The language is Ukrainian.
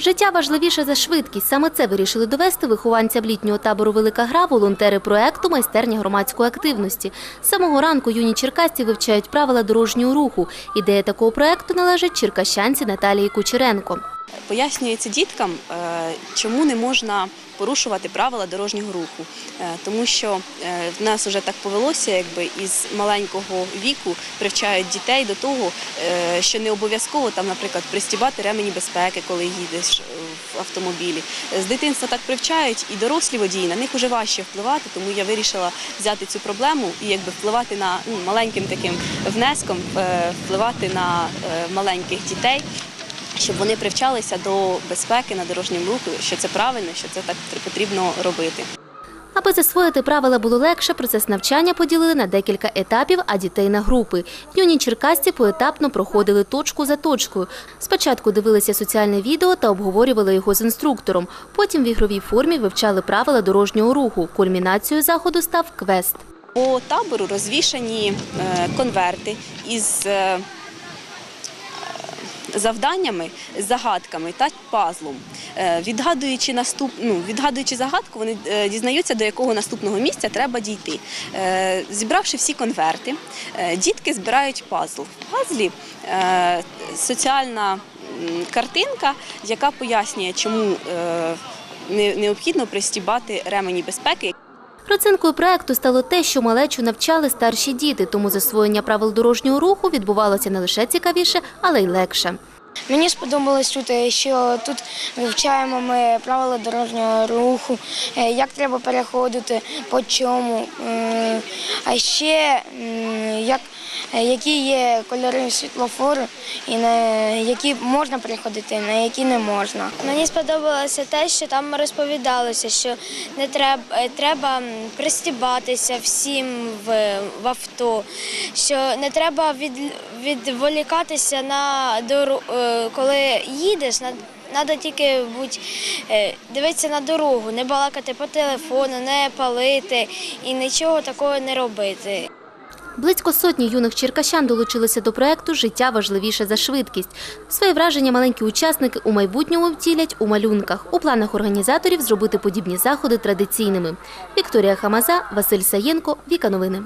Життя важливіше за швидкість. Саме це вирішили довести вихованцям літнього табору Велика гра волонтери проекту Майстерня громадської активності. З самого ранку юні черкасці вивчають правила дорожнього руху. Ідея такого проекту належить черкащанці Наталії Кучеренко. Пояснюється діткам, е, чому не можна порушувати правила дорожнього руху, Е, тому що е, в нас вже так повелося, якби із маленького віку привчають дітей до того, що не обов'язково там, наприклад, пристібати ремені безпеки, коли їдеш в автомобілі. З дитинства так привчають, і дорослі водії на них вже важче впливати, тому я вирішила взяти цю проблему і якби впливати на ну, маленьким таким внеском, впливати на маленьких дітей щоб вони привчалися до безпеки на дорожньому руху, що це правильно, що це так потрібно робити. Аби засвоїти правила було легше, процес навчання поділили на декілька етапів, а дітей на групи. Юні черкасці поетапно проходили точку за точкою. Спочатку дивилися соціальне відео та обговорювали його з інструктором. Потім в ігровій формі вивчали правила дорожнього руху. Кульмінацією заходу став квест. По табору розвішані е, конверти із е, завданнями, загадками та пазлом. Е, Відгадуючи наступ... ну, відгадуючи загадку, вони е, дізнаються, до якого наступного місця треба дійти. Е, Зібравши всі конверти, дітки збирають пазл. В пазлі соціальна картинка, яка пояснює, чому необхідно пристібати ремені безпеки. Родзинкою проекту стало те, що малечу навчали старші діти, тому засвоєння правил дорожнього руху відбувалося не лише цікавіше, але й легше. Мені сподобалось тут, е, що тут вивчаємо ми правила дорожнього руху, е, як треба переходити, по чому. А ще як, які є кольори світлофору і на які можна переходити, на які не можна. Мені сподобалося те, що там розповідалося, що не треба, е, треба пристібатися всім в, в авто, що не треба від, відволікатися на дорогу, коли їдеш. на. Треба тільки будь, е, дивитися на дорогу, не балакати по телефону, не палити і нічого такого не робити. Близько сотні юних черкащан долучилися до проекту Життя важливіше за швидкість. Свої враження маленькі учасники у майбутньому втілять у малюнках. У планах організаторів зробити подібні заходи традиційними. Вікторія Хамаза, Василь Саєнко, Віка Новини.